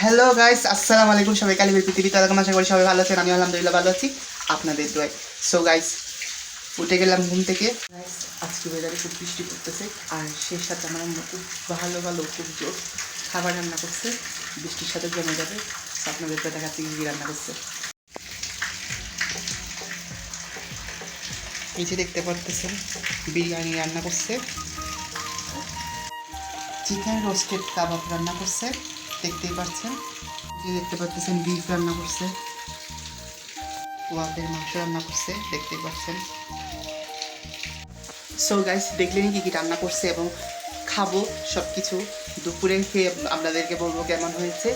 Hello guys আসসালামু আলাইকুম সবাই কালী পৃথিবী তারা আশা করি সবাই ভালো আছেন আমি আলহামদুলিল্লাহ ভালো আছি। আপনাদের দোয়ায়। সো গাইস উঠে গেলাম ঘুম থেকে। গাইস আজকে ওয়েদারে খুব বৃষ্টি পড়তেছে, আর সেই সাথে আমার খুব ভালো ভালো, খুব জোর খাবার রান্না করছে। বৃষ্টির সাথে জমে যাবে। So, আপনাদেরকে দেখাচ্ছি কি রান্না করছে। এই যে দেখতে পারতেছেন, বিরিয়ানি রান্না করছে। চিকেন রোস্টেড কাবাব রান্না করছে। দেখতেই পাচ্ছেন। যে দেখতে পাচ্ছেন বিফ রান্না করছে। ওয়াপের মাংস রান্না করছে, দেখতেই পাচ্ছেন। সো গাইস দেখলেন কি কি রান্না করছে এবং খাব সব কিছু দুপুরে খেয়ে আপনাদেরকে বলব কেমন হয়েছে।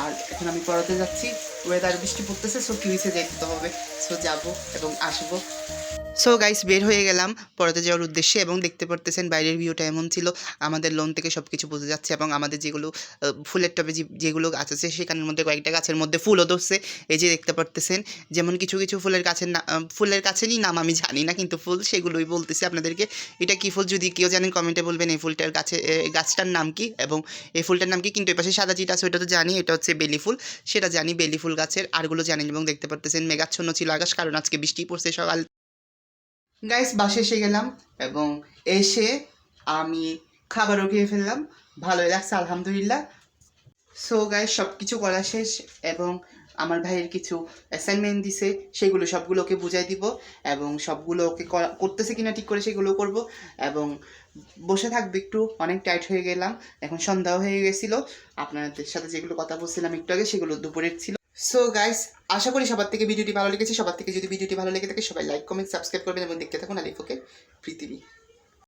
আর এখন আমি পড়াতে যাচ্ছি। ওয়েদার বৃষ্টি পড়তেছে সো কিউইসে যেতে হবে। সো যাব এবং আসব। সো গাইস বের হয়ে গেলাম পড়াতে যাওয়ার উদ্দেশ্যে এবং দেখতে পারতেছেন বাইরের ভিউটা এমন ছিল। আমাদের লোন থেকে সব কিছু বোঝা যাচ্ছে এবং আমাদের যেগুলো ফুলের টবে যেগুলো গাছ আছে, সেখানের মধ্যে কয়েকটা গাছের মধ্যে ফুলও ধরছে। এই যে দেখতে পারতেছেন, যেমন কিছু কিছু ফুলের গাছের না ফুলের গাছেরই নাম আমি জানি না, কিন্তু ফুল সেগুলোই বলতেছি আপনাদেরকে। এটা কি ফুল যদি কেউ জানেন কমেন্টে বলবেন এই ফুলটার গাছে এই গাছটার নাম কি? এবং এই ফুলটার নাম কি? কিন্তু এই পাশে সাদা চিটা আছে ওটা তো জানি, এটা হচ্ছে বেলি ফুল। সেটা জানি, বেলি ফুল গাছের। আরগুলো জানি এবং দেখতে পারতেছেন, মেঘাচ্ছন্ন ছিল আকাশ, কারণ আজকে বৃষ্টি পড়ছে সকাল। গাইস বাসে এসে গেলাম এবং এসে আমি খাবারও খেয়ে ফেললাম। ভালোই লাগছে, আলহামদুলিল্লাহ। সো গাইস সব কিছু করা শেষ এবং আমার ভাইয়ের কিছু অ্যাসাইনমেন্ট দিছে, সেগুলো সবগুলো ওকে বুঝাই দিব এবং সবগুলো ওকে করতেছে কিনা ঠিক করে সেগুলো করব এবং বসে থাকবে একটু, অনেক টাইট হয়ে গেলাম। এখন সন্ধ্যাও হয়ে গেছিল। আপনাদের সাথে যেগুলো কথা বলছিলাম একটু আগে, সেগুলো দুপুরের ছিল। সো গাইস আশা করি সবার থেকে ভিডিওটি ভালো লেগেছে। সবার থেকে যদি ভিডিওটি ভালো লেগে থাকে, সবাই লাইক কমেন্ট সাবস্ক্রাইব করবেন এবং দেখতে থাকুন আলিফোকে পৃথিবী।